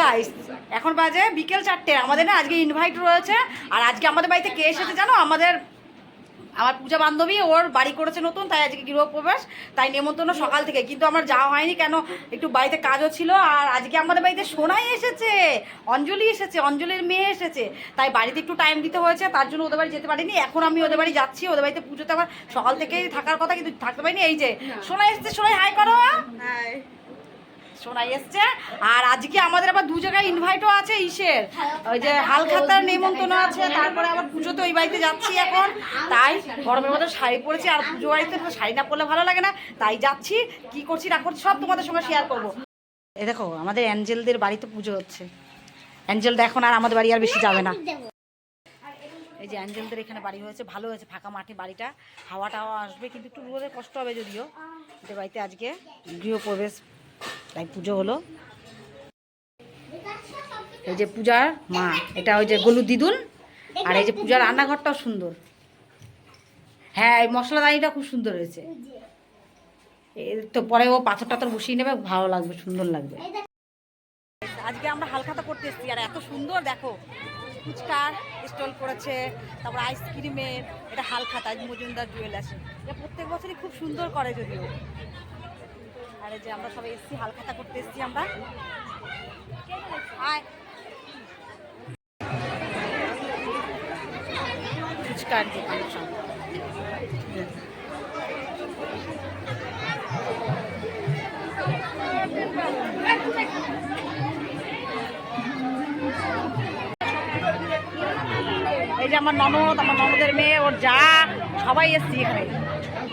Guys এখন বাজে বিকেল চারটে। আমাদের না আজকে ইনভাইট রয়েছে। আর আজকে আমাদের বাড়িতে কে এসেছে জানো? আমাদের আমার পূজা বান্ধবী ওর বাড়ি করেছে নতুন তাই আজকে গৃহপ্রবেশ। তাই নেমন্তন্ন সকাল থেকে। কিন্তু আমার যাওয়া হয়নি কেন? একটু বাড়িতে কাজও ছিল। আর আজকে আমাদের বাড়িতে সোনাই এসেছে। অঞ্জলি এসেছে অঞ্জলির মেয়ে এসেছে। তাই বাড়িতে একটু টাইম দিতে হয়েছে। তার জন্য ওদের বাড়ি যেতে পারিনি। এখন আমি ওদের বাড়ি যাচ্ছি। ওদের বাড়িতে পুজোতে আমার সকাল থেকেই থাকার কথা কিন্তু থাকতে পারিনি। এই যে সোনাই এসেছে সোনাই হাই করো। সোনাই এসছে। আর আজকে আমাদের আবার দু জায়গায় ইনভাইটও আছে ইসের। ওই যে হালখাতার নেমন্তন্ন আছে তারপরে আবার পুজো তো ওই বাড়িতে যাচ্ছি এখন। তাই গরমের মধ্যে শাড়ি পরেছি আর পুজো বাড়িতে তো শাড়ি না পরলে ভালো লাগে না। তাই যাচ্ছি কি করছি না করছি সব তোমাদের সঙ্গে শেয়ার করব। এ দেখো আমাদের অ্যাঞ্জেলদের বাড়িতে পুজো হচ্ছে। অ্যাঞ্জেলটা এখন আর আমাদের বাড়ি আর বেশি যাবে না। এই যে অ্যাঞ্জেলদের এখানে বাড়ি হয়েছে ভালো হয়েছে ফাঁকা মাঠে বাড়িটা। হাওয়া টাওয়া আসবে কিন্তু একটু রোদের কষ্ট হবে যদিও। এদের বাড়িতে আজকে গৃহপ্রবেশ তাই পুজো হলো। এই যে পূজার মা, এটা ওই যে গলু দিদুন, আর এই যে পূজার রান্নাঘরটাও সুন্দর। হ্যাঁ এই মশলাদানিটা খুব সুন্দর হয়েছে। এর তো পরে ও পাথর টাথর বসিয়ে নেবে, ভালো লাগবে, সুন্দর লাগবে। আজকে আমরা হালখাতা করতে এসেছি, আর এত সুন্দর, দেখো। ফুচকার স্টল করেছে, তারপর আইসক্রিমের, এটা হালখাতা, মজুমদার জুয়েলার্স। এটা প্রত্যেক বছরই খুব সুন্দর করে যদিও। আর যে আমরা সবাই এসেছি হালখাতা করতে এসেছি আমরা। আয় ফুচকার এই যে আমার ননদ, আমার ননদের মেয়ে, ওর যা, সবাই এসছি এখানে।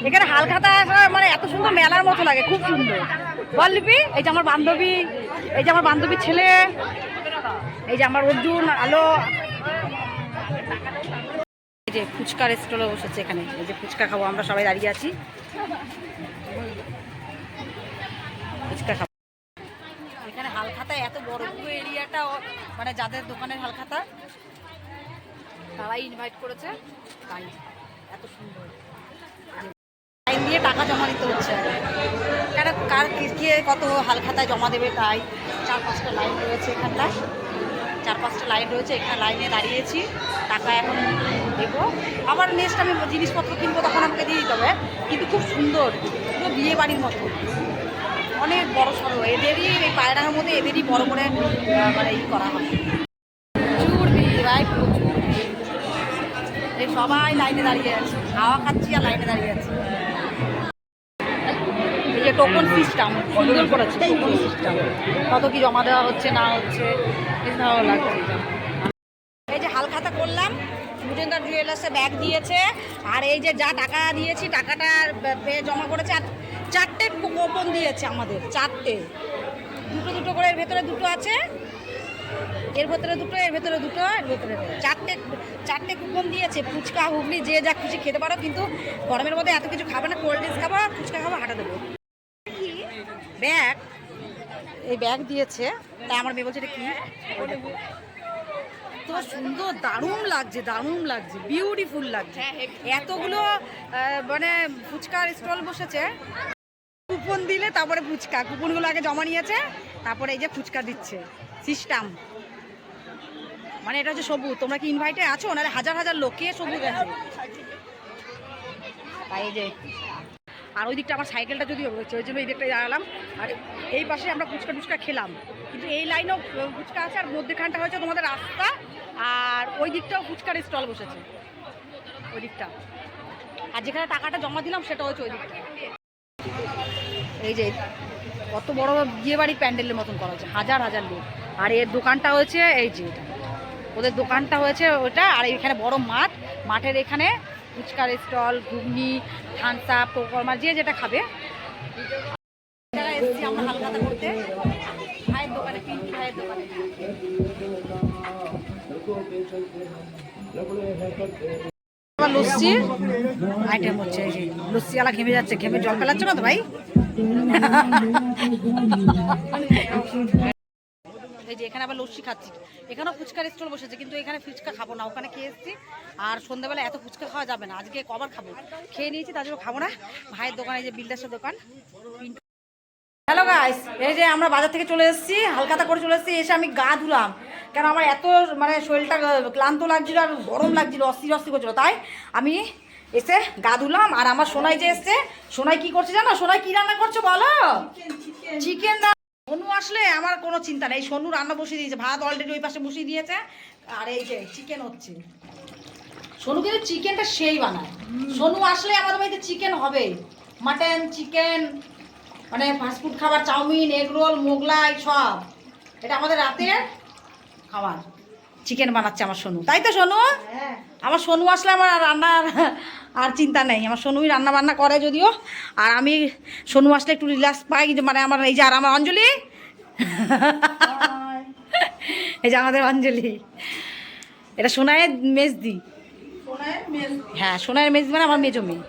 এখানে হালখাতা মানে এত সুন্দর মেলার মতো লাগে, খুব সুন্দর। বল লিপি, এই যে আমার বান্ধবী, এই যে আমার বান্ধবীর ছেলে, এই যে আমার অর্জুন, আলো। এই যে ফুচকার স্টলে বসেছে এখানে, এই যে ফুচকা খাব, আমরা সবাই দাঁড়িয়ে আছি। ফুচকা খাব। এখানে হালখাতা এত বড় পুরো এরিয়াটা মানে যাদের দোকানের হালখাতা তারাই ইনভাইট করেছে, তাই এত সুন্দর। লাইন দিয়ে টাকা জমা দিতে হচ্ছে। কেন, কার কি কত হালখাতায় জমা দেবে তাই? চার পাঁচটা লাইন রয়েছে এখানটায়। চার পাঁচটা লাইন রয়েছে, এখানে লাইনে দাঁড়িয়েছি। টাকা এখন দেবো। আবার নেক্সট আমি জিনিসপত্র কিনবো তখন আমাকে দিয়ে দিতে হবে। কিন্তু খুব সুন্দর, পুরো বিয়ে বাড়ির মতো। অনেক বড় সড়ো এদেরই, এই পায়রার মধ্যে এদেরই বড় করে মানে ই করা হয়। সবাই লাইনে দাঁড়িয়ে আছে। হাওয়া খাচ্ছি আর লাইনে দাঁড়িয়ে আছি। যে টোকন সিস্টেম সুন্দর করেছে। টোকন সিস্টেম কত কি জমা দেওয়া হচ্ছে, না হচ্ছে ভালো লাগছে। এই যে হালখাতা করলাম মুজেন্দার জুয়েলার্সে ব্যাগ দিয়েছে। আর এই যে যা টাকা দিয়েছি, টাকাটা বে- জমা করেছে। আর চারটে কুপন দিয়েছে আমাদের, চারটে। দুটো দুটো করে ভেতরে দুটো আছে। এর ভেতরে দুটো এর ভেতরে দুটো এর ভেতরে চারটে চারটে কুপন দিয়েছে ফুচকা হুগলি যে যা খুশি খেতে পারো কিন্তু গরমের মধ্যে এত কিছু খাবে না কোল্ড ড্রিঙ্কস খাব ফুচকা খাব হাঁটা দেবো। ব্যাগ এই ব্যাগ দিয়েছে তাই আমার মেয়ে বলছে এটা কি? তো সুন্দর দারুণ লাগছে দারুণ লাগছে বিউটিফুল লাগছে। এতগুলো মানে ফুচকার স্টল বসেছে। কুপন দিলে তারপরে ফুচকা কুপনগুলো আগে জমা নিয়েছে তারপরে এই যে ফুচকা দিচ্ছে। সিস্টেম। মানে এটা হচ্ছে সবুজ। তোমরা কি ইনভাইটে আছো? নাহলে হাজার হাজার লোক কে সবুজ আছে। তাই যে। আর ওই দিকটা আমার সাইকেলটা যদিও রয়েছে, ওই জন্য এই দিকটা দাঁড়ালাম। আর এই পাশে আমরা ফুচকা টুচকা খেলাম। কিন্তু এই লাইনেও ফুচকা আছে, আর মধ্যেখানটা হচ্ছে তোমাদের রাস্তা। আর ওই দিকটাও ফুচকার স্টল বসেছে। ওই দিকটা। আর যেখানে টাকাটা জমা দিলাম, সেটা হচ্ছে ওই দিকটা। এই যে। কত বড় বিয়ে বাড়ির প্যান্ডেলের মতন করা হয়েছে, হাজার হাজার লোক। আর এর দোকানটা হয়েছে, এই যে ওদের দোকানটা হয়েছে ওটা, আর এখানে বড় মাঠ। মাঠের এখানে ফুচকার স্টল, ঘুগনি থানসা পোকরমা যে যেটা খাবে। আবার লস্যির আইটেম হচ্ছে এই যে লস্যিওয়ালা ঘেমে যাচ্ছে, ঘেমে জল ফেলাচ্ছ না তো ভাই? এই যে, এখানে আবার লস্যি খাচ্ছি। এখানেও ফুচকার স্টল বসেছে, কিন্তু এখানে ফুচকা খাব না, ওখানে খেয়ে এসেছি। আর সন্ধ্যাবেলা এত ফুচকা খাওয়া যাবে না, আজকে কবার খাব। খেয়ে নিয়েছি, তার জন্য খাব না। ভাইয়ের দোকানে যে বিল্ডার্সের দোকান। হ্যালো গাইস এই যে আমরা বাজার থেকে চলে এসেছি, হালকাতা করে চলে এসেছি, এসে আমি গা ধুলাম। কেন আমার এত মানে শরীরটা ক্লান্ত লাগছিল আর গরম লাগছিল অস্থির অস্থির করছিল। তাই আমি এসে গা ধুলাম আর আমার সোনাই যে এসছে সোনাই কি করছে জানো? সোনাই কি রান্না করছ বলো? চিকেন সোনু আসলে আমার কোনো চিন্তা নেই। সোনু রান্না বসিয়ে দিয়েছে ভাত অলরেডি ওই পাশে বসিয়ে দিয়েছে। আর এই যে চিকেন হচ্ছে। সোনু কিন্তু চিকেনটা সেই বানায়। সোনু আসলে আমাদের বাড়িতে চিকেন হবে মাটন চিকেন মানে ফাস্টফুড খাবার chow mein egg roll Mughlai সব। এটা আমাদের রাতের খাবার চিকেন বানাচ্ছে আমার সোনু। তাই তো সোনু? আমার সোনু আসলে আমার আর রান্নার আর চিন্তা নেই। আমার সোনুই রান্না বান্না করে যদিও। আর আমি সোনু আসলে একটু রিল্যাক্স পাই মানে আমার এই যে আর আমার অঞ্জলি। এই যে আমাদের অঞ্জলি। এটা সোনায়ের মেজদি। হ্যাঁ সোনায়ের মেজদি মানে আমার মেজো মেয়ে।